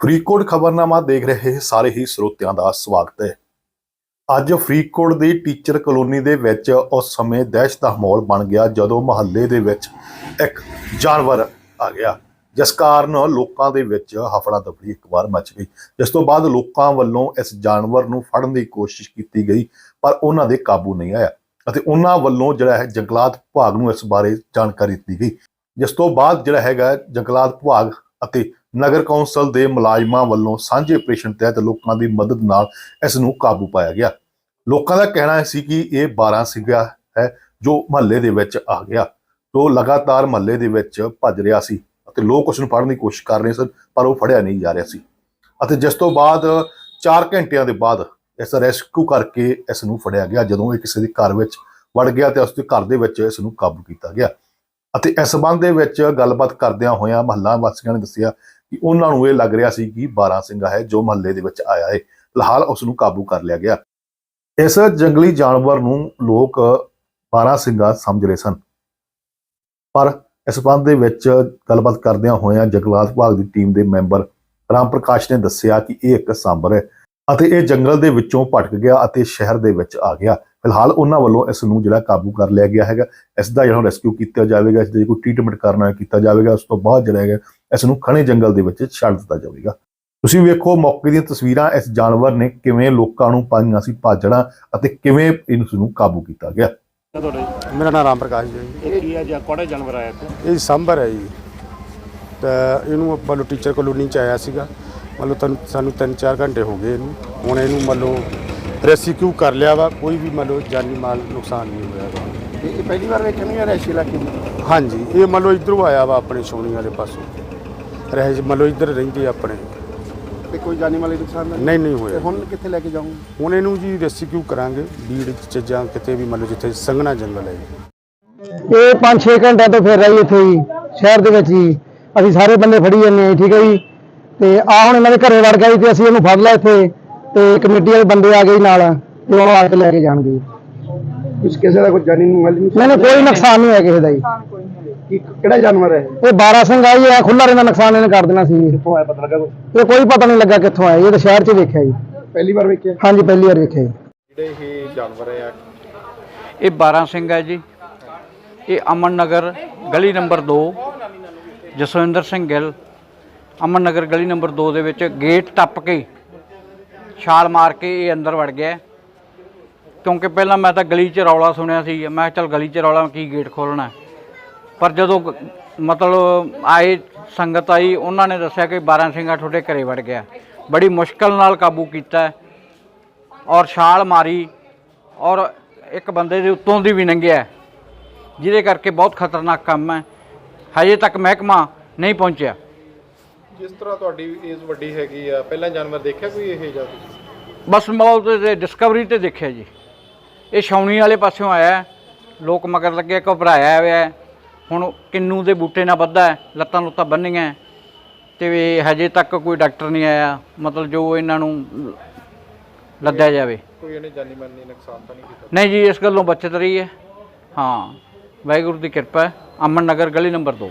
ਫਰੀਦਕੋਟ ਖਬਰਨਾਮਾ ਦੇਖ ਰਹੇ ਸਾਰੇ ਹੀ ਸਰੋਤਿਆਂ ਦਾ ਸਵਾਗਤ ਹੈ। ਅੱਜ ਫਰੀਦਕੋਟ ਦੀ ਟੀਚਰ ਕਲੋਨੀ ਦੇ ਵਿੱਚ ਉਸ ਸਮੇਂ ਦਹਿਸ਼ਤ ਦਾ ਮਾਹੌਲ ਬਣ ਗਿਆ ਜਦੋਂ ਮੁਹੱਲੇ ਦੇ ਵਿੱਚ ਇੱਕ ਜਾਨਵਰ ਆ ਗਿਆ। ਜਿਸ ਕਾਰਨ ਲੋਕਾਂ ਦੇ ਵਿੱਚ ਹਫੜਾ ਦਫੜੀ ਇੱਕ ਵਾਰ ਮਚ ਗਈ। ਜਿਸ ਤੋਂ ਬਾਅਦ ਲੋਕਾਂ ਵੱਲੋਂ ਇਸ ਜਾਨਵਰ ਨੂੰ ਫੜਨ ਦੀ ਕੋਸ਼ਿਸ਼ ਕੀਤੀ ਗਈ, ਪਰ ਉਹਨਾਂ ਦੇ ਕਾਬੂ ਨਹੀਂ ਆਇਆ ਅਤੇ ਉਹਨਾਂ ਵੱਲੋਂ ਜਿਹੜਾ ਹੈ ਜੰਗਲਾਤ ਵਿਭਾਗ ਨੂੰ ਇਸ ਬਾਰੇ ਜਾਣਕਾਰੀ ਦਿੱਤੀ ਗਈ। ਜਿਸ ਤੋਂ ਬਾਅਦ ਜਿਹੜਾ ਹੈਗਾ ਜੰਗਲਾਤ ਵਿਭਾਗ ਅਤੇ ਨਗਰ ਕੌਂਸਲ ਦੇ ਮੁਲਾਜ਼ਮਾਂ ਵੱਲੋਂ ਸਾਂਝੇ ਆਪਰੇਸ਼ਨ ਤਹਿਤ ਲੋਕਾਂ ਦੀ ਮਦਦ ਨਾਲ ਇਸ ਨੂੰ ਕਾਬੂ ਪਾਇਆ ਗਿਆ। ਲੋਕਾਂ ਦਾ ਕਹਿਣਾ ਸੀ ਕਿ ਇਹ 12 ਸਿੰਘਾ ਹੈ ਜੋ ਮਹੱਲੇ ਦੇ ਵਿੱਚ ਆ ਗਿਆ। ਤੋਂ ਲਗਾਤਾਰ ਮਹੱਲੇ ਦੇ ਵਿੱਚ ਭੱਜ ਰਿਹਾ ਸੀ ਅਤੇ ਲੋਕ ਉਸ ਨੂੰ ਫੜਨ ਦੀ ਕੋਸ਼ਿਸ਼ ਕਰ ਰਹੇ ਸਨ, ਪਰ ਉਹ ਫੜਿਆ ਨਹੀਂ ਜਾ ਰਿਹਾ ਸੀ। ਅਤੇ ਜਿਸ ਤੋਂ ਬਾਅਦ 4 ਘੰਟਿਆਂ ਦੇ ਬਾਅਦ ਇਸ ਰੈਸਕਿਊ ਕਰਕੇ ਇਸ ਨੂੰ ਫੜਿਆ ਗਿਆ, ਜਦੋਂ ਇਹ ਕਿਸੇ ਦੇ ਘਰ ਵਿੱਚ ਵੜ ਗਿਆ ਤੇ ਉਸ ਦੇ ਘਰ ਦੇ ਵਿੱਚ ਇਸ ਨੂੰ ਕਾਬੂ ਕੀਤਾ ਗਿਆ। ਅਤੇ ਇਸ ਸੰਬੰਧ ਦੇ ਵਿੱਚ ਗੱਲਬਾਤ ਕਰਦਿਆਂ ਹੋਇਆਂ ਮਹੱਲਾ ਵਾਸੀਆਂ ਨੇ ਦੱਸਿਆ ਕਿ ਉਹਨਾਂ ਨੂੰ ਇਹ ਲੱਗ ਰਿਹਾ ਸੀ ਕਿ 12 ਸਿੰਘਾ ਹੈ ਜੋ ਮਹੱਲੇ ਦੇ ਵਿੱਚ ਆਇਆ ਹੈ। ਫਿਲਹਾਲ ਉਸ ਨੂੰ ਕਾਬੂ ਕਰ ਲਿਆ ਗਿਆ। ਇਸ ਜੰਗਲੀ ਜਾਨਵਰ ਨੂੰ ਲੋਕ 12 ਸਿੰਘਾ ਸਮਝ ਰਹੇ ਸਨ। ਪਰ ਇਸ ਸੰਬੰਧ ਦੇ ਵਿੱਚ ਗੱਲਬਾਤ ਕਰਦਿਆਂ ਹੋਇਆਂ ਜੰਗਲਾਤ ਵਿਭਾਗ ਦੀ ਟੀਮ ਦੇ ਮੈਂਬਰ ਰਾਮ ਪ੍ਰਕਾਸ਼ ਨੇ ਦੱਸਿਆ ਕਿ ਇਹ ਇੱਕ ਸਾਂਬਰ ਹੈ ਅਤੇ ਇਹ ਜੰਗਲ ਦੇ ਵਿੱਚੋਂ ਭਟਕ ਗਿਆ ਅਤੇ ਸ਼ਹਿਰ ਦੇ ਵਿੱਚ ਆ ਗਿਆ। ਫਿਲਹਾਲ ਉਹਨਾਂ ਵੱਲੋਂ ਇਸ ਨੂੰ ਜਿਹੜਾ ਕਾਬੂ ਕਰ ਲਿਆ ਗਿਆ ਹੈਗਾ। ਇਸ ਦਾ ਜਿਹੜਾ ਰੈਸਕਿਊ ਕੀਤਾ ਜਾਵੇਗਾ, ਇਸ ਦੇ ਕੋਈ ਟ੍ਰੀਟਮੈਂਟ ਕਰਨਾ ਕੀਤਾ ਜਾਵੇਗਾ, ਉਸ ਤੋਂ ਬਾਅਦ ਜਿਹੜਾ ਹੈਗਾ ਇਸ ਨੂੰ ਖਣੇ ਜੰਗਲ ਦੇ ਵਿੱਚ ਛੱਡ ਦਿੱਤਾ ਜਾਵੇਗਾ। ਤੁਸੀਂ ਵੇਖੋ ਮੌਕੇ ਦੀਆਂ ਤਸਵੀਰਾਂ ਇਸ ਜਾਨਵਰ ਨੇ ਕਿਵੇਂ ਲੋਕਾਂ ਨੂੰ ਪਾਈਆਂ ਸੀ ਭਾਜਣਾ ਅਤੇ ਕਿਵੇਂ ਇਸ ਨੂੰ ਕਾਬੂ ਕੀਤਾ ਗਿਆ। ਤੁਹਾਡੇ? ਮੇਰਾ ਨਾਮ ਰਾਮ ਪ੍ਰਕਾਸ਼ ਜੀ। ਇਹ ਕੀ ਹੈ ਜਾਂ ਕੋੜੇ ਜਾਨਵਰ ਆਇਆ ਇੱਥੇ? ਇਹ ਸਾਂਭਰ ਹੈ ਜੀ। ਤਾਂ ਇਹਨੂੰ ਮੰਨ ਲਓ ਟੀਚਰ ਕਲੋਨੀ ਚ ਆਇਆ ਸੀਗਾ। ਮੰਨ ਲਓ ਤੁਹਾਨੂੰ ਸਾਨੂੰ 3-4 ਘੰਟੇ ਹੋ ਗਏ ਇਹਨੂੰ। ਹੁਣ ਇਹਨੂੰ ਮੰਨ ਲਓ ਰੈਸਕਿਊ ਕਰ ਲਿਆ ਵਾ। ਕੋਈ ਵੀ ਮੰਨ ਲਓ ਜਾਨੀ ਮਾਲ ਨੁਕਸਾਨ ਨਹੀਂ ਹੋਇਆ ਵਾ। ਇਹ ਪਹਿਲੀ ਵਾਰ ਵੇਖਿਆ ਨਹੀਂ ਰੈਸ਼ੀ ਇਲਾਕੇ ਦੀ? ਹਾਂਜੀ ਇਹ ਮੰਨ ਲਓ ਇਧਰੋਂ ਆਇਆ ਵਾ ਆਪਣੇ ਸੋਨੀ ਵਾਲੇ ਪਾਸੋਂ। ਰਹਿ ਮੰਨ ਲਓ ਇੱਧਰ ਰਹਿੰਦੇ ਆਪਣੇ। ਤੇ ਕੋਈ ਜਾਨੀ ਮਾਲੀ ਨੁਕਸਾਨ ਨਹੀਂ ਨਹੀਂ ਨਹੀਂ ਤੇ ਹੋਇਆ ਹੁਣ ਕਿੱਥੇ ਲੈ ਕੇ ਜਾਊਂਗੇ ਹੁਣ ਇਹਨੂੰ ਜੀ ਰੈਸਕਿਊ ਕਰਾਂਗੇ ਬੀੜ ਚ ਜਾਂ ਕਿਤੇ ਵੀ ਮੰਨ ਲਓ ਜਿੱਥੇ ਸੰਘਣਾ ਜੰਗਲ ਹੈ। ਜੀ ਇਹ 5-6 ਘੰਟਿਆਂ ਤੋਂ ਫਿਰ ਰਹੀ ਇੱਥੇ ਹੀ ਸ਼ਹਿਰ ਦੇ ਵਿੱਚ ਹੀ ਅਸੀਂ ਸਾਰੇ ਬੰਦੇ ਫੜੀ ਜਾਂਦੇ ਹਾਂ ਠੀਕ ਹੈ ਜੀ? ਤੇ ਆ ਹੁਣ ਇਹਨਾਂ ਦੇ ਘਰੇ ਵੜ ਗਿਆ ਜੀ ਤੇ ਅਸੀਂ ਇਹਨੂੰ ਫੜ ਲਿਆ ਇੱਥੇ। ਤੇ ਕਮੇਟੀ ਵਾਲੇ ਬੰਦੇ ਆ ਗਏ ਜੀ ਨਾਲ ਤੇ ਉਹ ਆ ਕੇ ਲੈ ਕੇ ਜਾਣਗੇ ਕੁਝ ਕਿਸੇ ਦਾ ਕੋਈ ਜਾਨੀ ਮਾਲੀ ਨਹੀਂ ਨਹੀਂ ਕੋਈ ਨੁਕਸਾਨ ਨਹੀਂ ਹੋਇਆ ਕਿਸੇ ਦਾ ਜੀ। ਕੀ ਕਿਹੜਾ ਜਾਨਵਰ ਹੈ ਇਹ? 12 ਸਿੰਘ ਆਈ ਆ ਖੁੱਲਾ ਰਹਿੰਦਾ ਨੁਕਸਾਨ ਇਹਨੇ ਕਰ ਦੇਣਾ ਸੀ ਜੀ। ਕਿੱਥੋਂ ਆਇਆ ਪਤਾ ਲੱਗਾ ਕੋਈ? ਇਹ ਕੋਈ ਪਤਾ ਨਹੀਂ ਲੱਗਾ ਕਿੱਥੋਂ ਆਇਆ ਜੀ, ਇਹ ਤਾਂ ਸ਼ਹਿਰ 'ਚ ਵੇਖਿਆ ਜੀ। ਪਹਿਲੀ ਵਾਰ ਵੇਖਿਆ? ਹਾਂਜੀ ਪਹਿਲੀ ਵਾਰ ਵੇਖਿਆ ਜੀ। ਜਿਹੜੇ ਇਹ ਜਾਨਵਰ ਹੈ ਇਹ 12 ਸਿੰਘ ਹੈ ਜੀ। ਇਹ ਅਮਨ ਨਗਰ ਗਲੀ ਨੰਬਰ 2 ਜਸਵਿੰਦਰ ਸਿੰਘ ਗਿੱਲ। ਅਮਨ ਨਗਰ ਗਲੀ ਨੰਬਰ 2 ਦੇ ਵਿੱਚ ਗੇਟ ਟੱਪ ਕੇ ਛਾਲ ਮਾਰ ਕੇ ਇਹ ਅੰਦਰ ਵੜ ਗਿਆ। ਕਿਉਂਕਿ ਪਹਿਲਾਂ ਮੈਂ ਤਾਂ ਗਲੀ 'ਚ ਰੌਲਾ ਸੁਣਿਆ ਸੀ। ਮੈਂ ਕਿਹਾ ਚੱਲ ਗਲੀ 'ਚ ਰੌਲਾ ਕੀ ਗੇਟ ਖੋਲਣਾ ਪਰ ਜਦੋਂ ਗ- ਮਤਲਬ ਆਏ ਸੰਗਤ ਆਈ ਉਹਨਾਂ ਨੇ ਦੱਸਿਆ ਕਿ 12 ਸਿੰਘਾ ਤੁਹਾਡੇ ਘਰੇ ਵੜ ਗਿਆ। ਬੜੀ ਮੁਸ਼ਕਲ ਨਾਲ ਕਾਬੂ ਕੀਤਾ ਔਰ ਛਾਲ ਮਾਰੀ ਔਰ ਇੱਕ ਬੰਦੇ ਦੇ ਉੱਤੋਂ ਦੀ ਵੀ ਲੰਘਿਆ ਜਿਹਦੇ ਕਰਕੇ ਬਹੁਤ ਖਤਰਨਾਕ ਕੰਮ ਹੈ। ਹਜੇ ਤੱਕ ਮਹਿਕਮਾ ਨਹੀਂ ਪਹੁੰਚਿਆ। ਜਿਸ ਤਰ੍ਹਾਂ ਤੁਹਾਡੀ ਏਜ ਵੱਡੀ ਹੈਗੀ ਆ ਪਹਿਲਾਂ ਜਾਨਵਰ ਦੇਖਿਆ ਕੋਈ ਇਹ ਜਾਂ ਤੁਸੀਂ ਬਸ ਮੌਲ ਤੇ ਡਿਸਕਵਰੀ ਤੇ ਦੇਖਿਆ ਜੀ। ਇਹ ਛਾਉਣੀ ਵਾਲੇ ਪਾਸਿਓਂ ਆਇਆ ਹੈ। ਲੋਕ ਮਗਰ ਲੱਗੇ ਘਬਰਾਇਆ ਹੋਇਆ ਹੈ। ਹੁਣ ਕਿੰਨੂ ਦੇ ਬੂਟੇ ਨਾਲ ਵੱਧਾ ਹੈ, ਲੱਤਾਂ ਲੁੱਤਾਂ ਬੰਨੀਆਂ ਹੈ, ਤੇ ਵੀ ਹਜੇ ਤੱਕ ਕੋਈ ਡਾਕਟਰ ਨਹੀਂ ਆਇਆ ਮਤਲਬ ਜੋ ਇਹਨਾਂ ਨੂੰ ਲੱਦਿਆ ਜਾਵੇ। ਕੋਈ ਇਹਨੇ ਜਾਨੀ ਮਾਨੀ ਨੁਕਸਾਨ ਤਾਂ ਨਹੀਂ ਕੀਤਾ? ਨਹੀਂ ਜੀ ਇਸ ਗੱਲੋਂ ਬਚਤ ਰਹੀ ਹੈ। ਹਾਂ ਵਾਹਿਗੁਰੂ ਦੀ ਕਿਰਪਾ ਹੈ। ਅਮਨ ਨਗਰ ਗਲੀ ਨੰਬਰ 2